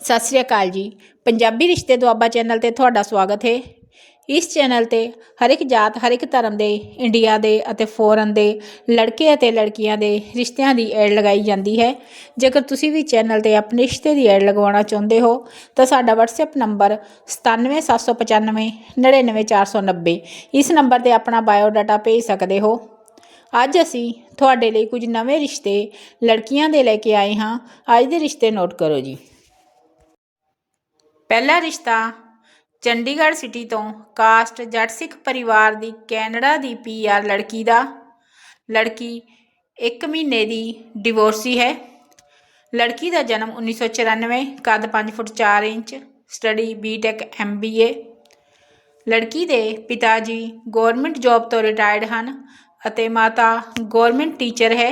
ਸਤਿ ਸ੍ਰੀ ਅਕਾਲ ਜੀ। ਪੰਜਾਬੀ ਰਿਸ਼ਤੇ ਦੁਆਬਾ ਚੈਨਲ ਤੇ ਤੁਹਾਡਾ ਸਵਾਗਤ ਹੈ। ਇਸ ਚੈਨਲ ਤੇ ਹਰ ਇੱਕ ਜਾਤ, ਹਰ ਇੱਕ ਧਰਮ ਦੇ, ਇੰਡੀਆ ਦੇ ਅਤੇ ਫੋਰਨ ਦੇ ਲੜਕੇ ਅਤੇ ਲੜਕੀਆਂ ਦੇ ਰਿਸ਼ਤਿਆਂ ਦੀ ਐਡ ਲਗਾਈ ਜਾਂਦੀ ਹੈ। ਜੇਕਰ ਤੁਸੀਂ ਵੀ ਚੈਨਲ ਤੇ ਆਪਣੇ ਰਿਸ਼ਤੇ ਦੀ ਐਡ ਲਗਵਾਉਣਾ ਚਾਹੁੰਦੇ ਹੋ, ਤਾਂ ਸਾਡਾ WhatsApp ਨੰਬਰ 97795 99490 ਇਸ ਨੰਬਰ ਤੇ ਆਪਣਾ ਬਾਇਓ ਡਾਟਾ ਭੇਜ ਸਕਦੇ ਹੋ। ਅੱਜ ਅਸੀਂ ਤੁਹਾਡੇ ਲਈ ਕੁਝ ਨਵੇਂ ਰਿਸ਼ਤੇ ਲੜਕੀਆਂ ਦੇ ਲੈ ਕੇ ਆਏ ਹਾਂ। ਅੱਜ ਦੇ ਰਿਸ਼ਤੇ ਨੋਟ ਕਰੋ ਜੀ। ਪਹਿਲਾ ਰਿਸ਼ਤਾ ਚੰਡੀਗੜ੍ਹ ਸਿਟੀ ਤੋਂ ਕਾਸਟ ਜੱਟ ਸਿੱਖ ਪਰਿਵਾਰ ਦੀ ਕੈਨੇਡਾ ਦੀ ਪੀਆਰ ਲੜਕੀ ਦਾ। ਲੜਕੀ 1 ਮਹੀਨੇ ਦੀ ਡਿਵੋਰਸੀ ਹੈ। ਲੜਕੀ ਦਾ ਜਨਮ 1994 ਕੱਦ 5 foot 4 inch, study BTech MBA ਲੜਕੀ ਦੇ ਪਿਤਾ ਜੀ ਗਵਰਨਮੈਂਟ ਜੌਬ ਤੋਂ ਰਿਟਾਇਰਡ ਹਨ ਅਤੇ ਮਾਤਾ ਗਵਰਨਮੈਂਟ ਟੀਚਰ ਹੈ।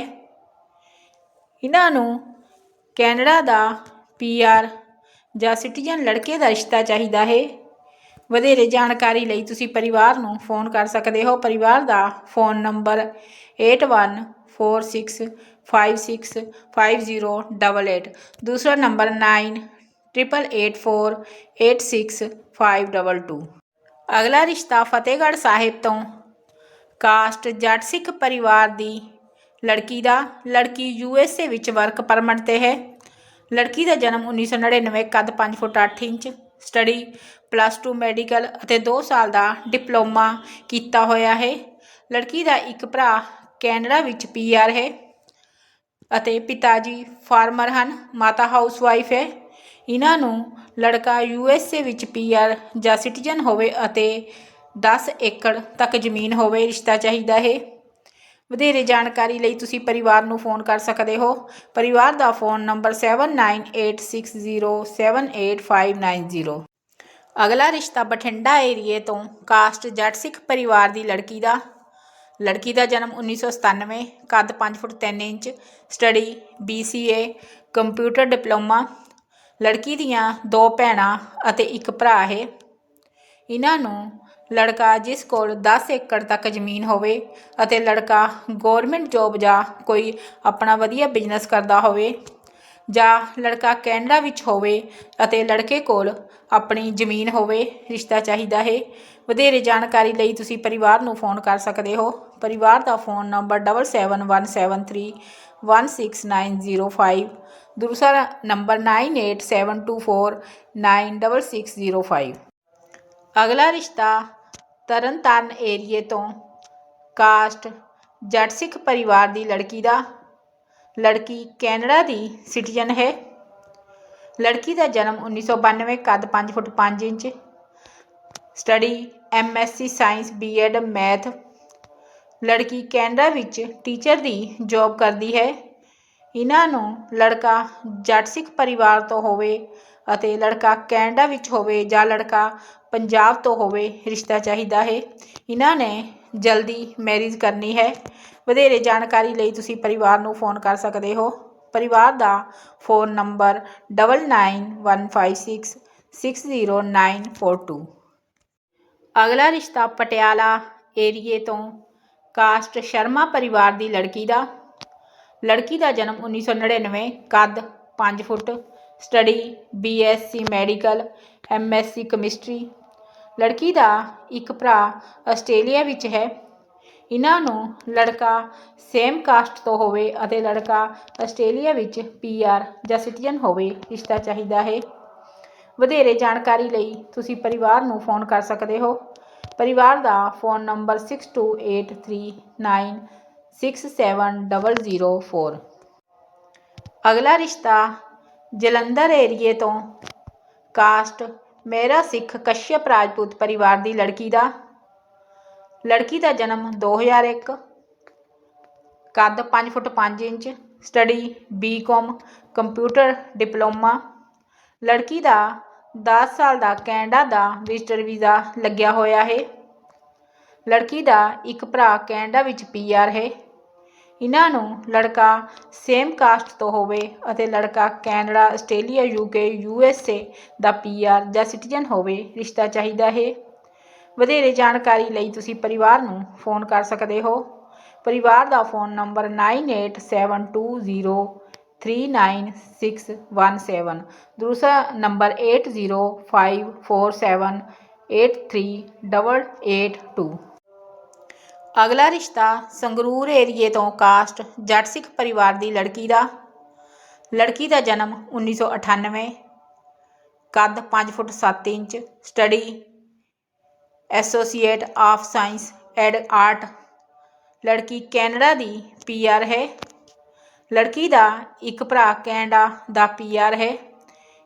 ਇਹਨਾਂ ਨੂੰ ਕੈਨੇਡਾ ਦਾ ਪੀਆਰ ਜਾਂ ਸਿਟੀਜ਼ਨ ਲੜਕੇ ਦਾ ਰਿਸ਼ਤਾ ਚਾਹੀਦਾ ਹੈ? ਵਧੇਰੇ ਜਾਣਕਾਰੀ ਲਈ ਤੁਸੀਂ ਪਰਿਵਾਰ ਨੂੰ ਫੋਨ ਕਰ ਸਕਦੇ ਹੋ। ਪਰਿਵਾਰ ਦਾ ਫੋਨ ਨੰਬਰ 8146565088 ਦੂਸਰਾ ਨੰਬਰ 9884846522 ਅਗਲਾ ਰਿਸ਼ਤਾ ਫਤਿਹਗੜ੍ਹ ਸਾਹਿਬ ਤੋਂ। ਕਾਸਟ ਜੱਟ ਸਿੱਖ ਪਰਿਵਾਰ ਦੀ ਲੜਕੀ ਦਾ। ਲੜਕੀ ਯੂਐਸਏ ਵਿੱਚ ਵਰਕ ਪਰਮਿਟ ਤੇ ਹੈ। ਲੜਕੀ ਦਾ ਜਨਮ 1999 ਕੱਦ 5 foot 8 inch study plus 2 medical ਅਤੇ 2 ਸਾਲ ਦਾ ਡਿਪਲੋਮਾ ਕੀਤਾ ਹੋਇਆ ਹੈ। ਲੜਕੀ ਦਾ ਇੱਕ ਭਰਾ ਕੈਨੇਡਾ ਵਿੱਚ ਪੀਆਰ ਹੈ ਅਤੇ ਪਿਤਾ ਜੀ ਫਾਰਮਰ ਹਨ, ਮਾਤਾ ਹਾਊਸਵਾਈਫ ਹੈ। ਇਹਨਾਂ ਨੂੰ ਲੜਕਾ ਯੂਐਸਏ ਵਿੱਚ ਪੀਆਰ ਜਾਂ ਸਿਟੀਜ਼ਨ ਹੋਵੇ ਅਤੇ 10 ਏਕੜ ਤੱਕ ਜ਼ਮੀਨ ਹੋਵੇ, ਰਿਸ਼ਤਾ ਚਾਹੀਦਾ ਹੈ। ਵਧੇਰੇ ਜਾਣਕਾਰੀ ਲਈ ਤੁਸੀਂ ਪਰਿਵਾਰ ਨੂੰ ਫੋਨ ਕਰ ਸਕਦੇ ਹੋ। ਪਰਿਵਾਰ ਦਾ ਫੋਨ ਨੰਬਰ 7986078590 ਅਗਲਾ ਰਿਸ਼ਤਾ ਬਠਿੰਡਾ ਏਰੀਏ ਤੋਂ ਕਾਸਟ ਜੱਟ ਸਿੱਖ ਪਰਿਵਾਰ ਦੀ ਲੜਕੀ ਦਾ। ਲੜਕੀ ਦਾ ਜਨਮ 1997 ਕੱਦ 5 foot 3 inch, study BCA computer diploma. ਲੜਕੀ ਦੀਆਂ ਦੋ ਭੈਣਾਂ ਅਤੇ ਇੱਕ ਭਰਾ ਹੈ। ਇਹਨਾਂ ਨੂੰ ਲੜਕਾ ਜਿਸ ਕੋਲ 10 ਏਕੜ ਤੱਕ ਜ਼ਮੀਨ ਹੋਵੇ ਅਤੇ ਲੜਕਾ ਗੌਰਮੈਂਟ ਜੋਬ ਜਾਂ ਕੋਈ ਆਪਣਾ ਵਧੀਆ ਬਿਜ਼ਨਸ ਕਰਦਾ ਹੋਵੇ ਜਾਂ ਲੜਕਾ ਕੈਨੇਡਾ ਵਿੱਚ ਹੋਵੇ ਅਤੇ ਲੜਕੇ ਕੋਲ ਆਪਣੀ ਜ਼ਮੀਨ ਹੋਵੇ, ਰਿਸ਼ਤਾ ਚਾਹੀਦਾ ਹੈ, ਵਧੇਰੇ ਜਾਣਕਾਰੀ ਲਈ ਤੁਸੀਂ ਪਰਿਵਾਰ ਨੂੰ ਫੋਨ ਕਰ ਸਕਦੇ ਹੋ। ਪਰਿਵਾਰ ਦਾ ਫੋਨ ਨੰਬਰ 7717316905 ਦੂਸਰਾ ਨੰਬਰ 9872496605 ਅਗਲਾ ਰਿਸ਼ਤਾ ਤਰਨਤਾਰਨ ਏਰੀਏ ਤੋਂ ਕਾਸਟ ਜੱਟ ਸਿੱਖ ਪਰਿਵਾਰ ਦੀ ਲੜਕੀ ਦਾ, ਲੜਕੀ ਕੈਨੇਡਾ ਦੀ ਸਿਟੀਜ਼ਨ ਹੈ। ਲੜਕੀ ਦਾ ਜਨਮ 1992 ਕੱਦ 5 foot 5 inch, study MSc science BEd math, ਲੜਕੀ ਕੈਨੇਡਾ ਵਿੱਚ ਟੀਚਰ ਦੀ ਜੌਬ ਕਰਦੀ ਹੈ। ਇਹਨਾਂ ਨੂੰ ਲੜਕਾ ਜੱਟ ਸਿੱਖ ਪਰਿਵਾਰ ਤੋਂ ਹੋਵੇ ਅਤੇ ਲੜਕਾ ਕੈਨੇਡਾ ਵਿੱਚ ਹੋਵੇ ਜਾਂ ਲੜਕਾ ਪੰਜਾਬ ਤੋਂ ਹੋਵੇ, ਰਿਸ਼ਤਾ ਚਾਹੀਦਾ ਹੈ। ਇਹਨਾਂ ਨੇ ਜਲਦੀ ਮੈਰਿਜ ਕਰਨੀ ਹੈ। ਵਧੇਰੇ ਜਾਣਕਾਰੀ ਲਈ ਤੁਸੀਂ ਪਰਿਵਾਰ ਨੂੰ ਫੋਨ ਕਰ ਸਕਦੇ ਹੋ। ਪਰਿਵਾਰ ਦਾ ਫੋਨ ਨੰਬਰ 9915660942 ਅਗਲਾ ਰਿਸ਼ਤਾ ਪਟਿਆਲਾ ਏਰੀਏ ਤੋਂ ਕਾਸਟ ਸ਼ਰਮਾ ਪਰਿਵਾਰ ਦੀ ਲੜਕੀ ਦਾ। ਲੜਕੀ ਦਾ ਜਨਮ 1999 ਕੱਦ 5 foot. Study, BSc, medical, MSc, chemistry. ਲੜਕੀ ਦਾ ਇੱਕ ਭਰਾ ਆਸਟ੍ਰੇਲੀਆ ਵਿੱਚ ਹੈ। ਇਹਨਾਂ ਨੂੰ ਲੜਕਾ ਸੇਮ ਕਾਸਟ ਤੋਂ ਹੋਵੇ ਅਤੇ ਲੜਕਾ ਆਸਟ੍ਰੇਲੀਆ ਵਿੱਚ ਪੀਆਰ ਜਾਂ ਸਿਟੀਜ਼ਨ ਹੋਵੇ, ਰਿਸ਼ਤਾ ਚਾਹੀਦਾ ਹੈ। ਵਧੇਰੇ ਜਾਣਕਾਰੀ ਲਈ ਤੁਸੀਂ ਪਰਿਵਾਰ ਨੂੰ ਫੋਨ ਕਰ ਸਕਦੇ ਹੋ। ਪਰਿਵਾਰ ਦਾ ਫੋਨ ਨੰਬਰ 6283967004 ਅਗਲਾ ਰਿਸ਼ਤਾ ਜਲੰਧਰ ਏਰੀਏ ਤੋਂ ਕਾਸਟ ਮੇਰਾ ਸਿੱਖ ਕਸ਼ਯਪ ਰਾਜਪੂਤ ਪਰਿਵਾਰ ਦੀ ਲੜਕੀ ਦਾ। ਲੜਕੀ ਦਾ ਜਨਮ 2001 ਕੱਦ 5 foot 5 inch. Study BCom computer diploma. ਲੜਕੀ ਦਾ 10 ਸਾਲ ਦਾ ਕੈਨੇਡਾ ਦਾ ਵਿਜ਼ਟਰ ਵੀਜ਼ਾ ਲੱਗਿਆ ਹੋਇਆ ਹੈ। ਲੜਕੀ ਦਾ ਇੱਕ ਭਰਾ ਕੈਨੇਡਾ ਵਿੱਚ ਪੀਆਰ ਹੈ। ਇਹਨਾਂ ਨੂੰ ਲੜਕਾ ਸੇਮ ਕਾਸਟ ਤੋਂ ਹੋਵੇ ਅਤੇ ਲੜਕਾ ਕੈਨੇਡਾ, ਆਸਟ੍ਰੇਲੀਆ, ਯੂਕੇ ਯੂਐਸਏ ਦਾ ਪੀਆਰ ਜਾਂ ਸਿਟੀਜ਼ਨ ਹੋਵੇ, ਰਿਸ਼ਤਾ ਚਾਹੀਦਾ ਹੈ। ਵਧੇਰੇ ਜਾਣਕਾਰੀ ਲਈ ਤੁਸੀਂ ਪਰਿਵਾਰ ਨੂੰ ਫੋਨ ਕਰ ਸਕਦੇ ਹੋ। ਪਰਿਵਾਰ ਦਾ ਫੋਨ ਨੰਬਰ 987206 39617 ਦੂਸਰਾ ਨੰਬਰ 8054783882 ਅਗਲਾ ਰਿਸ਼ਤਾ ਸੰਗਰੂਰ ਏਰੀਏ ਤੋਂ ਕਾਸਟ ਜੱਟ ਸਿੱਖ ਪਰਿਵਾਰ ਦੀ ਲੜਕੀ ਦਾ। ਲੜਕੀ ਦਾ ਜਨਮ 1998 ਕੱਦ 5 foot 7 inch, study associate of science and art. ਲੜਕੀ ਕੈਨੇਡਾ ਦੀ ਪੀਆਰ ਹੈ। ਲੜਕੀ ਦਾ ਇੱਕ ਭਰਾ ਕੈਨੇਡਾ ਦਾ ਪੀਆਰ ਹੈ।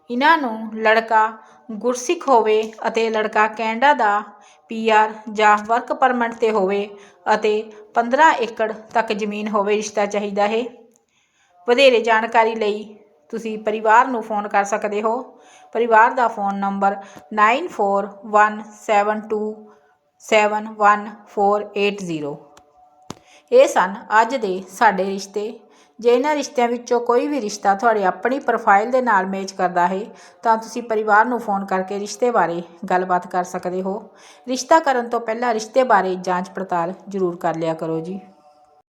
ਇਹਨਾਂ ਨੂੰ ਲੜਕਾ ਗੁਰਸਿੱਖ ਹੋਵੇ ਅਤੇ ਲੜਕਾ ਕੈਨੇਡਾ ਦਾ ਪੀਆਰ ਜਾਂ ਵਰਕ ਪਰਮਿਟ ਤੇ ਹੋਵੇ ਅਤੇ 15 ਏਕੜ ਤੱਕ ਜ਼ਮੀਨ ਹੋਵੇ, ਰਿਸ਼ਤਾ ਚਾਹੀਦਾ ਹੈ। ਵਧੇਰੇ ਜਾਣਕਾਰੀ ਲਈ ਤੁਸੀਂ ਪਰਿਵਾਰ ਨੂੰ ਫੋਨ ਕਰ ਸਕਦੇ ਹੋ। ਪਰਿਵਾਰ ਦਾ ਫੋਨ ਨੰਬਰ 9417271480 ਇਹ ਸਨ ਅੱਜ ਦੇ ਸਾਡੇ ਰਿਸ਼ਤੇ। ਜੇ ਇਹਨਾਂ ਰਿਸ਼ਤਿਆਂ ਵਿੱਚੋਂ ਕੋਈ ਵੀ ਰਿਸ਼ਤਾ ਤੁਹਾਡੀ ਆਪਣੀ ਪ੍ਰੋਫਾਈਲ ਦੇ ਨਾਲ ਮੈਚ ਕਰਦਾ ਹੈ, ਤਾਂ ਤੁਸੀਂ ਪਰਿਵਾਰ ਨੂੰ ਫੋਨ ਕਰਕੇ ਰਿਸ਼ਤੇ ਬਾਰੇ ਗੱਲਬਾਤ ਕਰ ਸਕਦੇ ਹੋ। ਰਿਸ਼ਤਾ ਕਰਨ ਤੋਂ ਪਹਿਲਾਂ ਰਿਸ਼ਤੇ ਬਾਰੇ ਜਾਂਚ ਪੜਤਾਲ ਜ਼ਰੂਰ ਕਰ ਲਿਆ ਕਰੋ ਜੀ।